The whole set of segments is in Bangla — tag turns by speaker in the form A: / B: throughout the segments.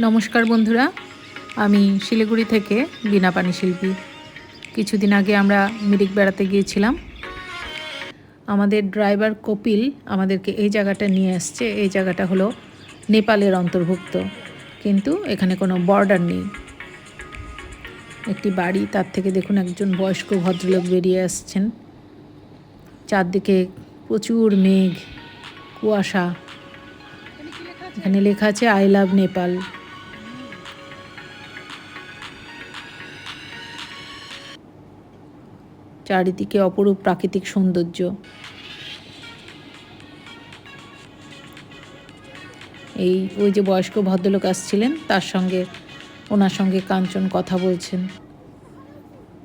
A: নমস্কার বন্ধুরা, আমি শিলিগুড়ি থেকে বিনা পানি শিল্পী। কিছুদিন আগে আমরা মিরিক বেড়াতে গিয়েছিলাম। আমাদের ড্রাইভার কপিল আমাদেরকে এই জায়গাটা নিয়ে আসছে। এই জায়গাটা হলো নেপালের অন্তর্ভুক্ত। কিন্তু এখানে কোনো বর্ডার নেই। একটি বাড়ি, তার থেকে দেখুন একজন বয়স্ক ভদ্রলোক বেরিয়ে আসছেন। চারদিকে প্রচুর মেঘ, কুয়াশা। এখানে লেখা আছে, আই লাভ নেপাল। চারিদিকে অপরূপ প্রাকৃতিক সৌন্দর্য। এই, ওই যে বয়স্ক ভদ্রলোক আসছিলেন, তার সঙ্গে, ওনার সঙ্গে কাঞ্চন কথা বলছেন।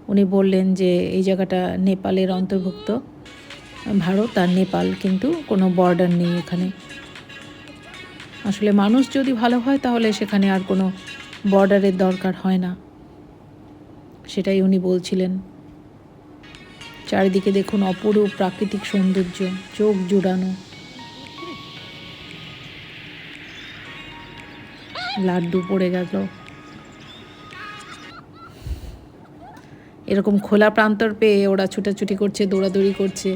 A: উনি বললেন যে, এই জায়গাটা নেপালের অন্তর্ভুক্ত। ভারত আর নেপাল কিন্তু কোনো বর্ডার নেই এখানে। আসলে মানুষ যদি ভালো হয়, তাহলে সেখানে আর কোনো বর্ডারের দরকার হয় না। সেটাই উনি বলছিলেন। চারিদিকে দেখুন অপরূপ প্রাকৃতিক সৌন্দর্য, চোখ জুড়ানো। লাড্ডু পড়ে গেল। এরকম খোলা প্রান্তর পেয়ে ওরা ছুটাছুটি করছে, দৌড়াদৌড়ি করছে।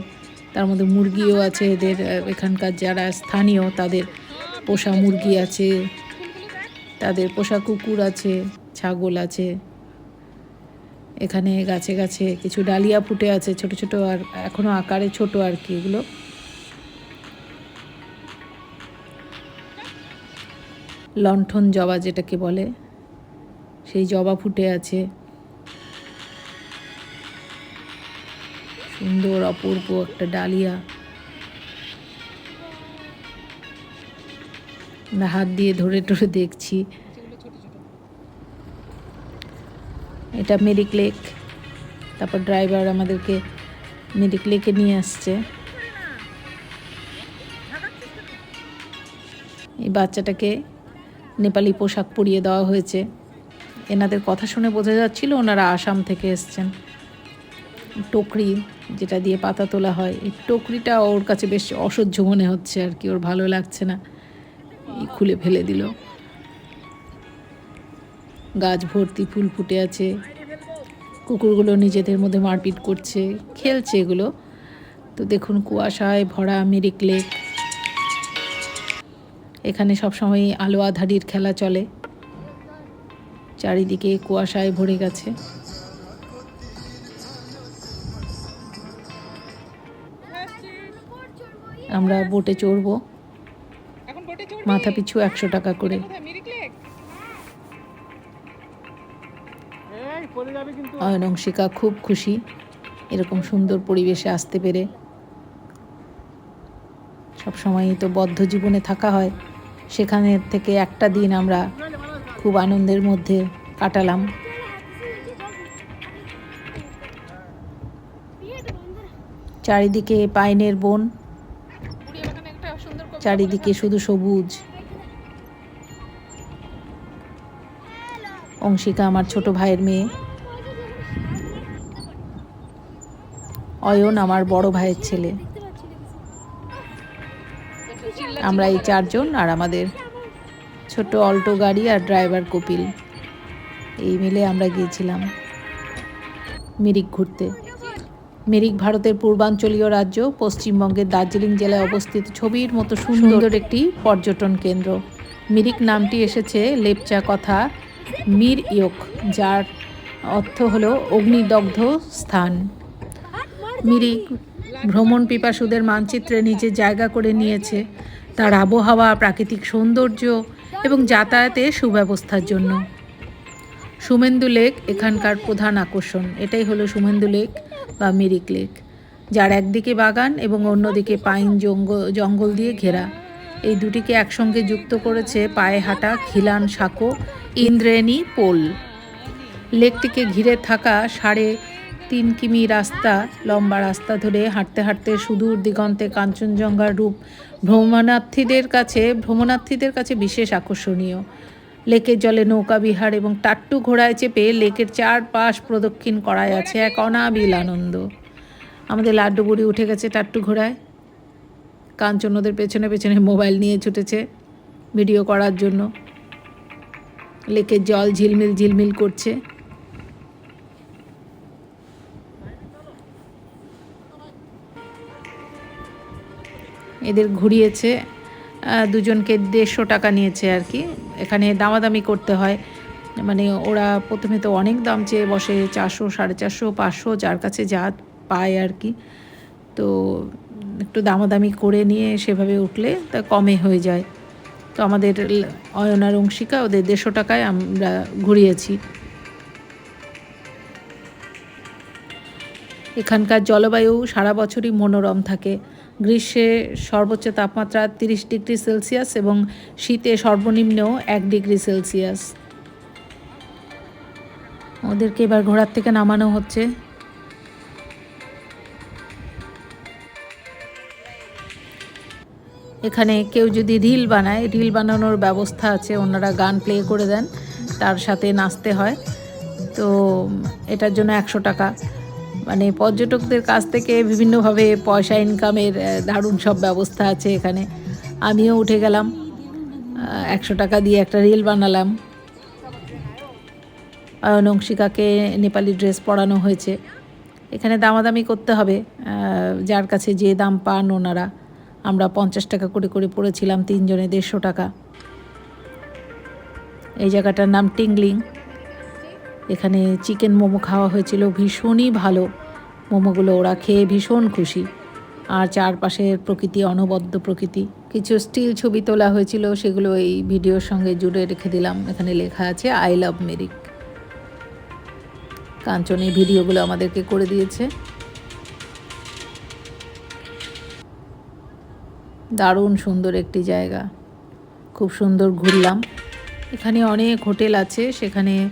A: তার মধ্যে মুরগিও আছে এদের, এখানকার যারা স্থানীয়, তাদের পোষা মুরগি আছে, তাদের পোষা কুকুর আছে, ছাগল আছে। এখানে গাছে গাছে কিছু ডালিয়া ফুটে আছে, ছোট ছোট আর এখনও আকারে ছোট আর কি এগুলো। লণ্ঠন জবা যেটাকে বলে, সেই জবা ফুটে আছে। সুন্দর অপূর্ব একটা ডালিয়া। হাত দিয়ে ধরে টরে দেখছি। এটা মেরিক লেক তারপর ড্রাইভার আমাদেরকে মেরিক লেকে নিয়ে আসছে। এই বাচ্চাটাকে নেপালি পোশাক পরিয়ে দেওয়া হয়েছে। এনাদের কথা শুনে বোঝা যাচ্ছিল ওনারা আসাম থেকে এসছেন। টোকরি যেটা দিয়ে পাতা তোলা হয়, এই টোকরিটা ওর কাছে বেশ অসহ্য মনে হচ্ছে আর কি, ওর ভালো লাগছে না। খুলে ফেলে দিল। গাছ ভর্তি ফুল ফুটে আছে। কুকুরগুলো নিজেদের মধ্যে মারপিট করছে খেলছে এগুলো। তো দেখুন কুয়াশায় ভরা মিরিক লেক। এখানে সবসময় আলো আধারির খেলা চলে। চারিদিকে কুয়াশায় ভরে গেছে। আমরা বোটে চড়বো। মাথা পিছু একশো টাকা করে। অংশিকা খুব খুশি। এরকম সুন্দর পরিবেশে আসতে পেরে। সবসময়ই তো বদ্ধ জীবনে থাকা হয়। সেখানে থেকে একটা দিন আমরা খুব আনন্দের মধ্যে কাটালাম। চারিদিকে পাইনের বন। চারিদিকে শুধু সবুজ। অংশিকা আমার ছোট ভাইয়ের মেয়ে। অয়ন আমার বড় ভাইয়ের ছেলে। আমরা এই চারজন আর আমাদের ছোট অল্টো গাড়ি আর ড্রাইভার কপিল। এই মিলে আমরা গিয়েছিলাম মিরিক ঘুরতে। মিরিক ভারতের পূর্বাঞ্চলীয় রাজ্য পশ্চিমবঙ্গের দার্জিলিং জেলায় অবস্থিত ছবির মতো সুন্দর। একটি পর্যটন কেন্দ্র। মিরিক নামটি এসেছে লেপচা কথা মির ইয়ক যার অর্থ হলো অগ্নিদগ্ধ স্থান। মিরিক ভ্রমণ পিপাসুদের মানচিত্রে নিজের জায়গা করে নিয়েছে তার আবহাওয়া, প্রাকৃতিক সৌন্দর্য এবং যাতায়াতের সুব্যবস্থার জন্য। সুমেন্দু লেক এখানকার প্রধান আকর্ষণ। এটাই হলো সুমেন্দু লেক বা মিরিক লেক, যার একদিকে বাগান এবং অন্যদিকে পাইন জঙ্গল জঙ্গল দিয়ে ঘেরা। এই দুটিকে একসঙ্গে যুক্ত করেছে পায়ে হাঁটা খিলান সাঁকো, ইন্দ্রেণী পোল। লেকটিকে ঘিরে থাকা সাড়ে তিন কিমি রাস্তা, লম্বা রাস্তা ধরে হাঁটতে হাঁটতে সুদূর দিগন্তে কাঞ্চনজঙ্ঘার রূপ ভ্রমণার্থীদের কাছে ভ্রমণার্থীদের কাছে বিশেষ আকর্ষণীয়। লেকের জলে নৌকা বিহার এবং টাট্টু ঘোড়ায় চেপে লেকের চারপাশ প্রদক্ষিণ করায় আছে এক অনাবিল আনন্দ। আমাদের লাড্ডু বুড়ি উঠে গেছে টাট্টু ঘোড়ায়। কাঞ্চন ওদের পেছনে পেছনে মোবাইল নিয়ে ছুটেছে ভিডিও করার জন্য। লেকের জল ঝিলমিল ঝিলমিল করছে। এদের ঘুরিয়েছে দুজনকে দেড়শো টাকা নিয়েছে আর কি। এখানে দামাদামি করতে হয়। মানে ওরা প্রথমে তো অনেক দাম চেয়ে বসে, চারশো, সাড়ে চারশো, পাঁচশো, যার কাছে যা পায় আর কি। তো একটু দামাদামি করে নিয়ে সেভাবে উঠলে তা কমে হয়ে যায়। তো আমাদের অয়নার অংশিকা ওদের দেড়শো টাকায় আমরা ঘুরিয়েছি। এখানকার জলবায়ু সারা বছরই মনোরম থাকে। গ্রীষ্মে সর্বোচ্চ তাপমাত্রা তিরিশ ডিগ্রি সেলসিয়াস এবং শীতে সর্বনিম্ন এক ডিগ্রি সেলসিয়াস। ওদেরকে এবার ঘোড়ার থেকে নামানো হচ্ছে। এখানে কেউ যদি রিল বানায়, রিল বানানোর ব্যবস্থা আছে ওনারা গান প্লে করে দেন, তার সাথে নাচতে হয়। তো এটার জন্য একশো টাকা। মানে পর্যটকদের কাছ থেকে বিভিন্নভাবে পয়সা ইনকামের দারুণ সব ব্যবস্থা আছে এখানে। আমিও উঠে গেলাম। একশো টাকা দিয়ে একটা রিল বানালাম। অয়ন অংশিকাকে নেপালি ড্রেস পরানো হয়েছে। এখানে দামাদামি করতে হবে। যার কাছে যে দাম পান ওনারা। আমরা পঞ্চাশ টাকা করে করে পড়েছিলাম তিনজনে দেড়শো টাকা। এই জায়গাটার নাম টিংলিং। এখানে চিকেন মোমো খাওয়া হয়েছিল ভীষণই ভালো। মোমোগুলো ওরা খেয়ে ভীষণ খুশি। আর চারপাশের প্রকৃতি, অনবদ্য প্রকৃতি। কিছু স্টিল ছবি তোলা হয়েছিল, সেগুলো এই ভিডিওর সঙ্গে জুড়ে রেখে দিলাম। এখানে লেখা আছে, আই লাভ মেরিক। কাঞ্চন এই ভিডিওগুলো আমাদেরকে করে দিয়েছে। দারুণ সুন্দর একটি জায়গা। খুব সুন্দর ঘুরলাম। এখানে অনেক হোটেল আছে, সেখানে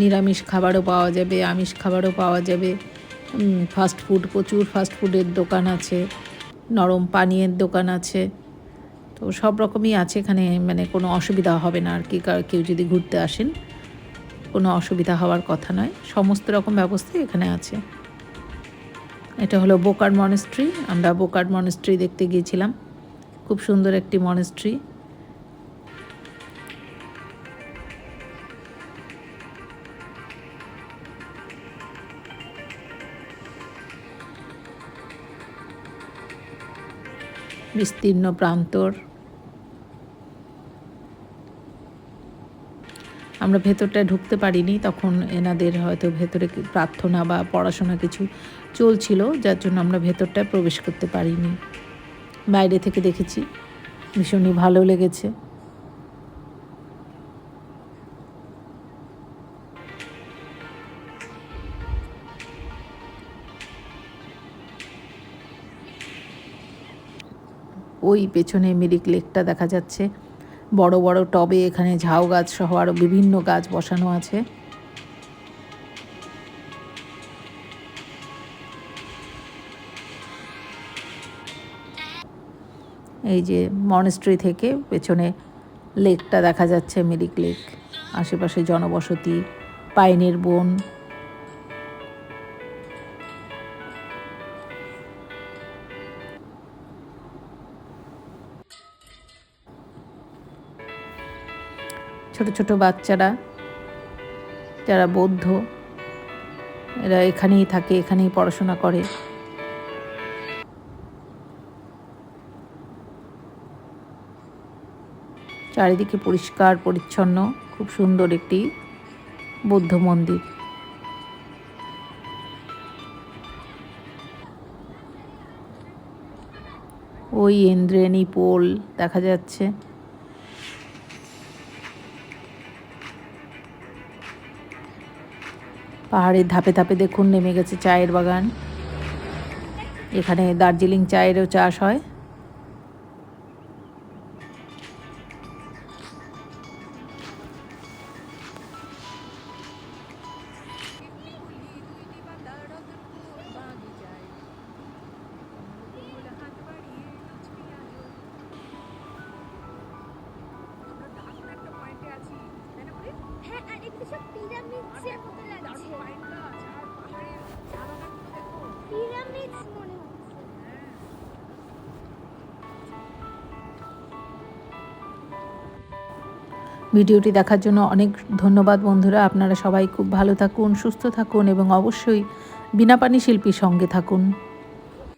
A: নিরামিষ খাবারও পাওয়া যাবে, আমিষ খাবারও পাওয়া যাবে। ফাস্ট ফুড প্রচুর ফাস্ট ফুডের দোকান আছে, নরম পানীয়ের দোকান আছে। তো সব রকমই আছে এখানে মানে কোনো অসুবিধা হবে না আর কি কেউ যদি ঘুরতে আসেন, কোনো অসুবিধা হওয়ার কথা নয়। সমস্ত রকম ব্যবস্থাই এখানে আছে। এটা হলো বোকার মনেস্ট্রি আমরা বোকার মনেস্ট্রি দেখতে গিয়েছিলাম। খুব সুন্দর একটি মনেস্ট্রি বিস্তীর্ণ প্রান্তর। আমরা ভেতরটা ঢুকতে পারিনি, তখন এনাদের হয়তো ভেতরে প্রার্থনা বা পড়াশোনা কিছু চলছিল, যার জন্য আমরা ভেতরটায় প্রবেশ করতে পারিনি। বাইরে থেকে দেখেছি, ভীষণই ভালো লেগেছে। ওই পেছনে মিরিক লেকটা দেখা যাচ্ছে। বড় বড় টবে এখানে ঝাউ গাছ সহ আরও বিভিন্ন গাছ বসানো আছে। এই যে মনেস্ট্রি থেকে পেছনে লেকটা দেখা যাচ্ছে, মিরিক লেক। আশেপাশে জনবসতি, পাইনের বন ছোট ছোট বাচ্চারা, যারা বৌদ্ধ, এরা এখানেই থাকে, এখানেই পড়াশোনা করে। চারিদিকে পরিষ্কার, পরিচ্ছন্ন, খুব সুন্দর একটি বৌদ্ধ মন্দির। ওই ইন্দ্রেণী পোল দেখা যাচ্ছে। পাহাড়ের ধাপে ধাপে দেখুন নেমে গেছে চায়ের বাগান। এখানে দার্জিলিং চায়েরও চাষ হয়।
B: হ্যাঁ আর
A: ভিডিওটি দেখার জন্য অনেক ধন্যবাদ বন্ধুরা। আপনারা সবাই খুব ভালো থাকুন, সুস্থ থাকুন এবং অবশ্যই বিনা পানি শিল্পীর সঙ্গে থাকুন।